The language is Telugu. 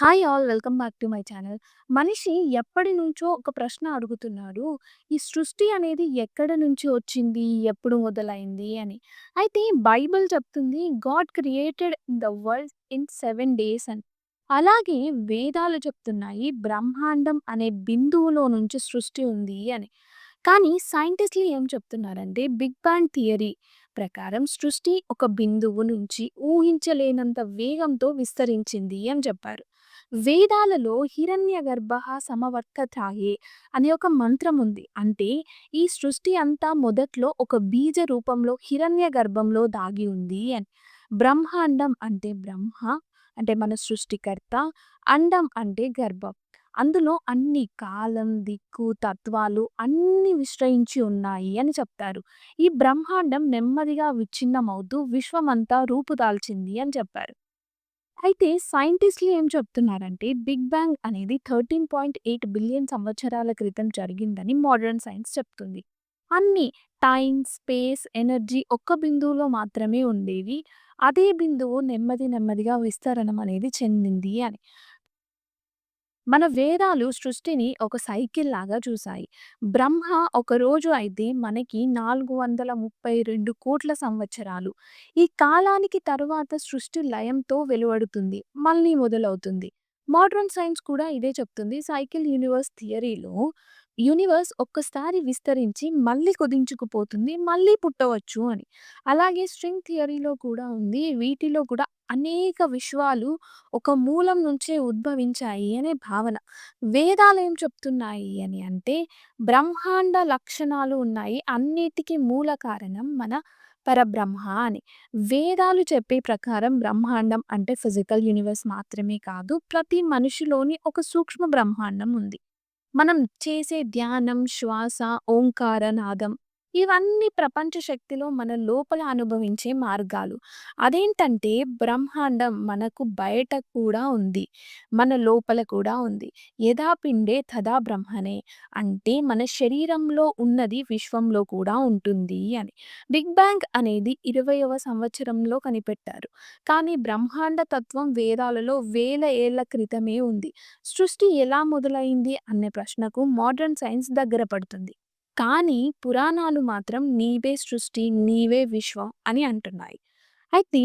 Hi all welcome back to my channel. మనిషి ఎప్పటి నుంచో ఒక ప్రశ్న అడుగుతున్నాడు. ఈ సృష్టి అనేది ఎక్కడ నుంచి వచ్చింది? ఎప్పుడు మొదలైంది అని. అయితే బైబిల్ చెప్తుంది God created the world in seven days అని. అలాగే వేదాలు చెప్తున్నాయి బ్రహ్మాండం అనే బిందువులో నుంచి సృష్టి ఉంది అని. కానీ సైంటిస్ట్‌లు ఏం చెప్తున్నారంటే బిగ్ బ్యాంగ్ థియరీ ప్రకారం సృష్టి ఒక బిందువు నుంచి ఊహించలేనంత వేగంతో విస్తరించింది అని చెప్పారు. వేదాలలో హిరణ్య గర్భ సమవర్తతాయే అనే ఒక మంత్రం ఉంది. అంటే ఈ సృష్టి అంతా మొదట్లో ఒక బీజ రూపంలో హిరణ్య గర్భంలో దాగి ఉంది అని. బ్రహ్మాండం అంటే బ్రహ్మ అంటే మన సృష్టికర్త. అండం అంటే గర్భం. అందులో అన్ని కాలం, దిక్కు, తత్వాలు అన్నీ విశ్రయించి ఉన్నాయి అని చెప్తారు. ఈ బ్రహ్మాండం నెమ్మదిగా విచ్ఛిన్నమవుతూ విశ్వమంతా రూపుదాల్చింది అని చెప్పారు. అయితే సైంటిస్టులు ఏం చెప్తున్నారంటే బిగ్ బ్యాంగ్ అనేది 13.8 బిలియన్ సంవత్సరాల క్రితం జరిగిందని మోడర్న్ సైన్స్ చెప్తుంది. అన్ని టైమ్, స్పేస్, ఎనర్జీ ఒక్క బిందువులో మాత్రమే ఉండేవి. అదే బిందువు నెమ్మది నెమ్మదిగా విస్తరణం అనేది చెందింది అని. మన వేదాలు సృష్టిని ఒక సైకిల్ లాగా చూశాయి. బ్రహ్మ ఒక రోజు అయితే మనకి 432 కోట్ల సంవత్సరాలు. ఈ కాలానికి తరువాత సృష్టి లయంతో వెలువడుతుంది. మళ్ళీ మొదలవుతుంది. మోడర్న్ సైన్స్ కూడా ఇదే చెప్తుంది. సైకిల్ యూనివర్స్ థియరీలో యూనివర్స్ ఒక్కసారి విస్తరించి మళ్ళీ కుదించుకుపోతుంది. మళ్ళీ పుట్టవచ్చు అని. అలాగే స్ట్రింగ్ థియరీలో కూడా ఉంది. వీటిలో కూడా అనేక విశ్వాలు ఒక మూలం నుంచే ఉద్భవించాయి అనే భావన. వేదాలు ఏం చెప్తున్నాయి అని అంటే బ్రహ్మాండ లక్షణాలు ఉన్నాయి. అన్నిటికి మూల కారణం మన పరబ్రహ్మ అని. వేదాలు చెప్పే ప్రకారం బ్రహ్మాండం అంటే ఫిజికల్ యూనివర్స్ మాత్రమే కాదు. ప్రతి మనిషిలోని ఒక సూక్ష్మ బ్రహ్మాండం ఉంది. మనం చేసే ధ్యానం, శ్వాస, ఓంకార నాదం ఇవన్నీ ప్రపంచ శక్తిలో మన లోపల అనుభవించే మార్గాలు. అదేంటంటే బ్రహ్మాండం మనకు బయట కూడా ఉంది. మన లోపల కూడా ఉంది. యథా పిండే తదా బ్రహ్మనే అంటే మన శరీరంలో ఉన్నది విశ్వంలో కూడా ఉంటుంది అని. బిగ్ బ్యాంగ్ అనేది 20వ సంవత్సరంలో కనిపెట్టారు. కానీ బ్రహ్మాండ తత్వం వేదాలలో వేల ఏళ్ళ క్రితమే ఉంది. సృష్టి ఎలా మొదలైంది అనే ప్రశ్నకు మోడర్న్ సైన్స్ దగ్గర పడుతుంది. కానీ పురాణాలు మాత్రం నీవే సృష్టి, నీవే విశ్వం అని అంటున్నాయి. అయితే